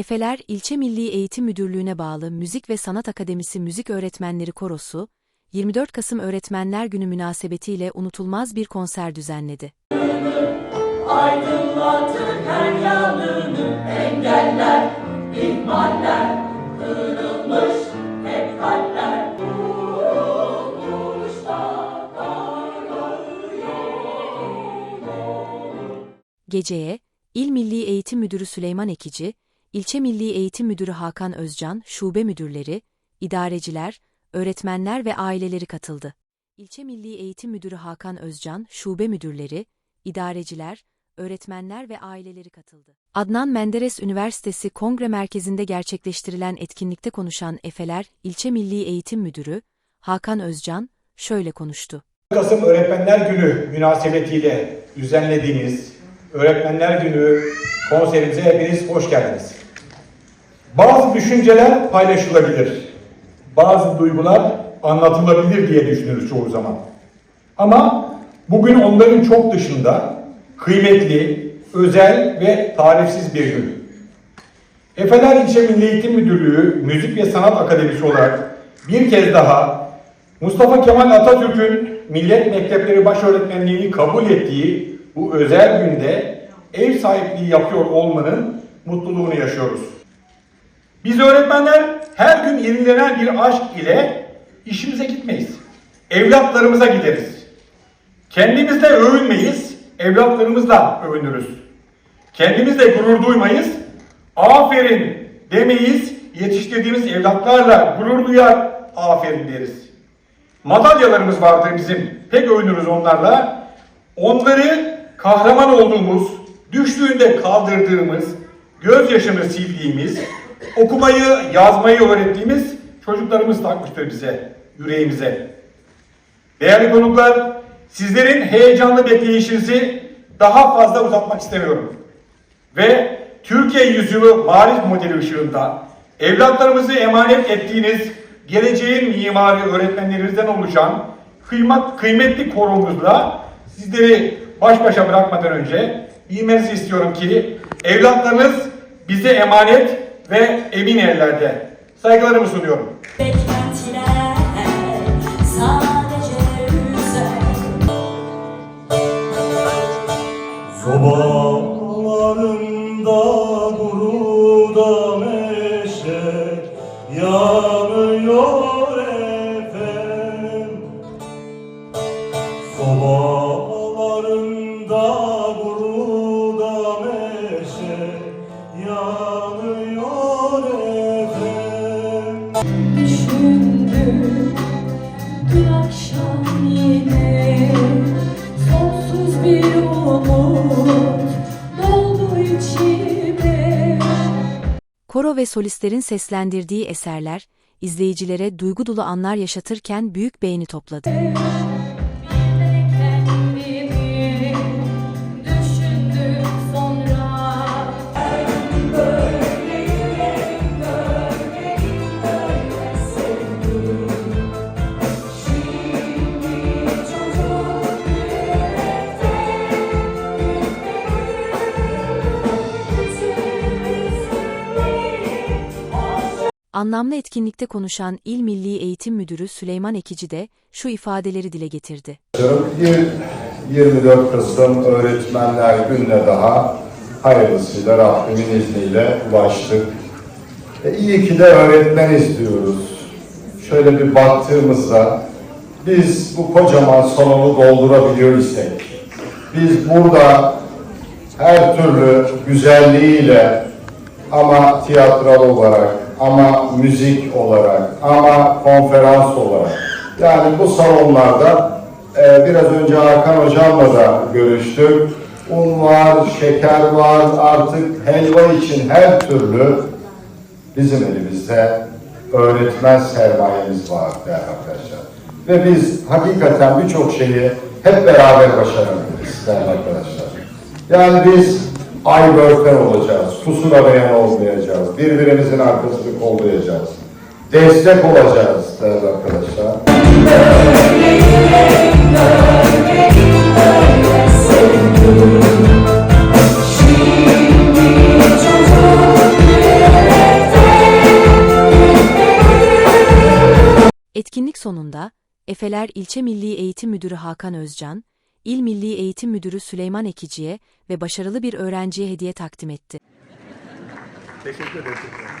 Efeler İlçe Milli Eğitim Müdürlüğü'ne bağlı Müzik ve Sanat Akademisi Müzik Öğretmenleri Korosu, 24 Kasım Öğretmenler Günü münasebetiyle unutulmaz bir konser düzenledi. aydınlatır her yanını engeller, ihmaller, kırılmış hep kalpler. Geceye, İl Milli Eğitim Müdürü Süleyman Ekici, İlçe Milli Eğitim Müdürü Hakan Özcan, şube müdürleri, idareciler, öğretmenler ve aileleri katıldı. İlçe Milli Eğitim Müdürü Hakan Özcan, şube müdürleri, idareciler, öğretmenler ve aileleri katıldı. Adnan Menderes Üniversitesi Kongre Merkezi'nde gerçekleştirilen etkinlikte konuşan Efeler İlçe Milli Eğitim Müdürü Hakan Özcan şöyle konuştu. Kasım Öğretmenler Günü münasebetiyle düzenlediğimiz Öğretmenler Günü konserimize hepiniz hoş geldiniz. Bazı düşünceler paylaşılabilir. Bazı duygular anlatılabilir diye düşünürüz çoğu zaman. Ama bugün onların çok dışında kıymetli, özel ve tarifsiz bir gün. Efeler İlçe Milli Eğitim Müdürlüğü Müzik ve Sanat Akademisi olarak bir kez daha Mustafa Kemal Atatürk'ün millet mektepleri başöğretmenliğini kabul ettiği bu özel günde ev sahipliği yapıyor olmanın mutluluğunu yaşıyoruz. Biz öğretmenler her gün yenilenen bir aşk ile işimize gitmeyiz. Evlatlarımıza gideriz. Kendimizle övünmeyiz, evlatlarımızla övünürüz. Kendimizle gurur duymayız, aferin demeyiz, yetiştirdiğimiz evlatlarla gurur duyar, aferin deriz. Madalyalarımız vardır bizim, pek övünürüz onlarla. Onları kahraman olduğumuz, düştüğünde kaldırdığımız, gözyaşını sildiğimiz, okumayı, yazmayı öğrettiğimiz çocuklarımız takmıştır bize, yüreğimize. Değerli konuklar, sizlerin heyecanlı bekleyişinizi daha fazla uzatmak istemiyorum. Ve Türkiye yüzyılı marif modeli ışığında evlatlarımızı emanet ettiğiniz geleceğin mimarı öğretmenlerinizden oluşan kıymet, kıymetli korumuzla sizleri baş başa bırakmadan önce bilmenizi istiyorum ki evlatlarınız bize emanet ve emin ellerde. Saygılarımı sunuyorum. beklentiler sadece meşe yanıyor efem Sobalarında burada meşe yanıyor Koro ve solistlerin seslendirdiği eserler, izleyicilere duygu dolu anlar yaşatırken büyük beğeni topladı. Anlamlı etkinlikte konuşan İl Milli Eğitim Müdürü Süleyman Ekici de şu ifadeleri dile getirdi. Bir 24 Kasım Öğretmenler Günü'ne daha hayırlısıyla Rabbimin izniyle ulaştık. E, iyi ki de öğretmen istiyoruz. Şöyle bir baktığımızda biz bu kocaman salonu doldurabiliyor isek, biz burada her türlü güzelliğiyle ama tiyatral olarak, ama müzik olarak, ama konferans olarak yani bu salonlarda e, biraz önce Hakan Hocam'la da görüştük. Un var, şeker var, artık helva için her türlü bizim elimizde öğretmen sermayemiz var değerli arkadaşlar. Ve biz hakikaten birçok şeyi hep beraber başarabiliriz değerli arkadaşlar. Yani biz ay börten olacağız, kusur arayan olmayacağız. Birbirimizin arkasını kollayacağız. Destek olacağız değerli arkadaşlar. Etkinlik sonunda, Efeler İlçe Milli Eğitim Müdürü Hakan Özcan, İl Milli Eğitim Müdürü Süleyman Ekici'ye ve başarılı bir öğrenciye hediye takdim etti. Teşekkür ederim.